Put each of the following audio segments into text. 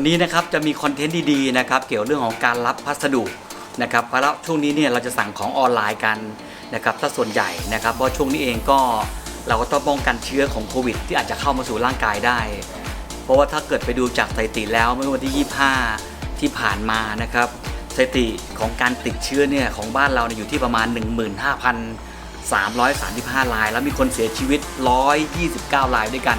วันนี้นะครับจะมีคอนเทนต์ดีๆนะครับเกี่ยวเรื่องของการรับพัสดุนะครับเพราะแล้วช่วงนี้เนี่ยเราจะสั่งของออนไลน์กันนะครับถ้าส่วนใหญ่นะครับเพราะช่วงนี้เองก็เราก็ต้องป้องกันเชื้อของโควิด ที่อาจจะเข้ามาสู่ร่างกายได้ เพราะว่าถ้าเกิดไปดูจากสถิติแล้วเมื่อวันที่ 25 ที่ผ่านมานะครับสถิติของการติดเชื้อเนี่ยของบ้านเราเนี่ยอยู่ที่ประมาณ 15,335ราย แล้วมีคนเสียชีวิต 129 รายด้วยกัน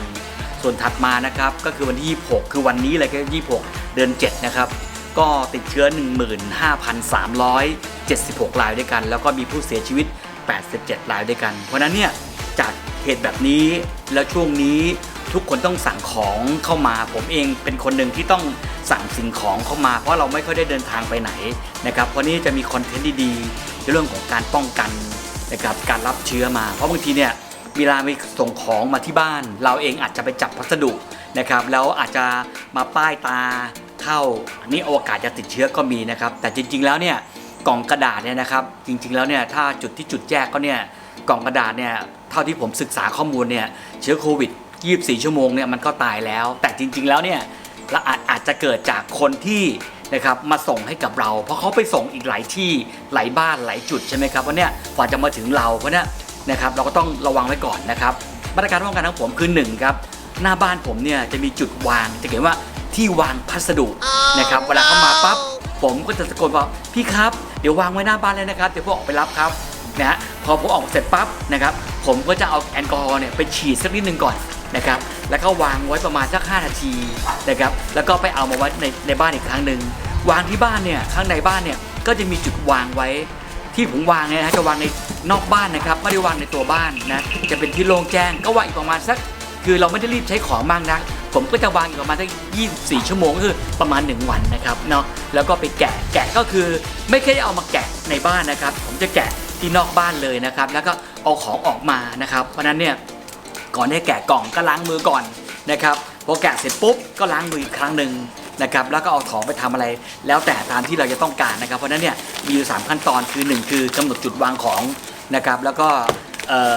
ส่วนถัดมานะครับก็คือวันที่ 26 คือวันนี้เลยก็26 เดือน 7 นะครับ ก็ติดเชื้อ 15,376 รายด้วยกัน แล้วก็มีผู้เสียชีวิต 87 รายด้วยกัน เพราะนั้นเนี่ยจากเหตุแบบนี้แล้วช่วงนี้ทุกคนต้องสั่งของเข้ามา ผมเองเป็นคนหนึ่งที่ต้องสั่งสิ่งของเข้ามาเพราะเราไม่ค่อยได้เดินทางไปไหนนะครับวันนี้จะมีคอนเทนต์ดีๆในเรื่องของการป้องกันนะครับการรับเชื้อมา เพราะบางทีเนี่ย เวลาไปส่งของมาที่บ้าน เราเองอาจจะไปจับพัสดุนะครับแล้วอาจจะมาป้ายตาเข้าอันนี้โอกาสจะติดเชื้อก็มีนะครับ แต่จริง ๆ แล้วเนี่ยกล่องกระดาษเนี่ยนะครับ จริง ๆ แล้วเนี่ยถ้าจุดที่จุดแยกก็เนี่ยกล่องกระดาษเนี่ยเท่าที่ผมศึกษาข้อมูลเนี่ยเชื้อโควิด 24 ชั่วโมงเนี่ยมันก็ตายแล้ว แต่จริง ๆ แล้วเนี่ยเราอาจอาจจะเกิดจากคนที่นะครับมาส่งให้กับเรา เพราะเขาไปส่งอีกหลายที่หลายบ้านหลายจุดใช่ไหมครับว่าะเนี่ยกว่าจะมาถึงเราเพราะเนี่ย นะครับเราก็ต้องระวังไว้ก่อนนะครับมาตรการป้องกันของผมคือหนึ่งครับหน้าบ้านผมเนี่ยจะมีจุดวางจะเขียนว่าที่วางพัสดุนะครับเวลาเขามาปั๊บผมก็จะตะโกนบอกพี่ครับเดี๋ยววางไว้หน้าบ้านเลยนะครับเดี๋ยวพวกออกไปรับครับนะฮะพอผมออกเสร็จปั๊บนะครับผมก็จะเอาแอลกอฮอล์เนี่ยไปฉีดสักนิดนึงก่อนนะครับแล้วก็วางไว้ประมาณสัก5นาทีนะครับแล้วก็ไปเอามาไว้ในในบ้านอีกครั้งหนึ่งวางที่บ้านเนี่ยข้างในบ้านเนี่ยก็จะมีจุดวางไว้ที่ผมวางเนี่ยนะจะวางใน นอกบ้านนะครับไม่ได้วางในตัวบ้านนะจะเป็นที่โล่งแจ้งก็วางอีกประมาณสัก คือเราไม่ได้รีบใช้ของมากนัก ผมก็จะวางอีกประมาณสัก 24 ชั่วโมงก็คือประมาณ 1 วันนะครับเนาะแล้วก็ไปแกะแกะก็คือ ไม่แค่เอามาแกะในบ้านนะครับ ผมจะแกะที่นอกบ้านเลยนะครับ แล้วก็เอาของออกมานะครับ เพราะนั้นเนี่ยก่อนที่จะแกะกล่องก็ล้างมือก่อนนะครับพอแกะเสร็จปุ๊บก็ล้างมืออีกครั้งหนึ่งนะครับแล้วก็เอาของไปทำอะไร แล้วแต่ตามที่เราจะต้องการนะครับ เพราะนั้นเนี่ยมีอยู่ 3 ขั้นตอนคือ 1 คือกำหนดจุดวางของ นะครับแล้วก็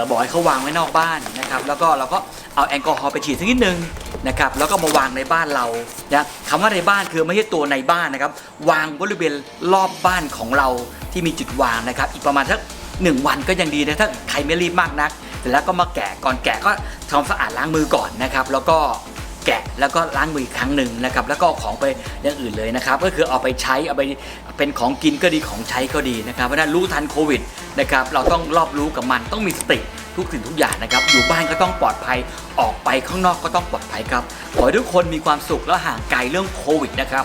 บอกให้เขาวางไว้นอกบ้านนะครับแล้วก็เราก็เอาแอลกอฮอล์ไปฉีดสักนิดนึงนะครับแล้วก็มาวางในบ้านเรานะคำว่าในบ้านคือไม่ใช่ตัวในบ้านนะครับ วางบริเวณรอบบ้านของเราที่มีจุดวางนะครับ อีกประมาณสักหนึ่งวันก็ยังดีนะถ้าใครไม่รีบมากนักเสร็จแล้วก็มาแกะก่อนแกะก็ทำความสะอาดล้างมือก่อนนะครับ แล้วก็ แกะแล้วก็ล้างมืออีกครั้งหนึ่งนะครับแล้วก็เอาของไปอย่างอื่นเลยนะครับก็คือเอาไปใช้เอาไปเป็นของกินก็ดีของใช้ก็ดีนะครับเพราะฉะนั้นรู้ทันโควิดนะครับเราต้องรอบรู้กับมันต้องมีสติทุกสิ่งทุกอย่างนะครับ อยู่บ้านก็ต้องปลอดภัยออกไปข้างนอกก็ต้องปลอดภัยครับ ขอให้ทุกคนมีความสุขและห่างไกลเรื่องโควิดนะครับ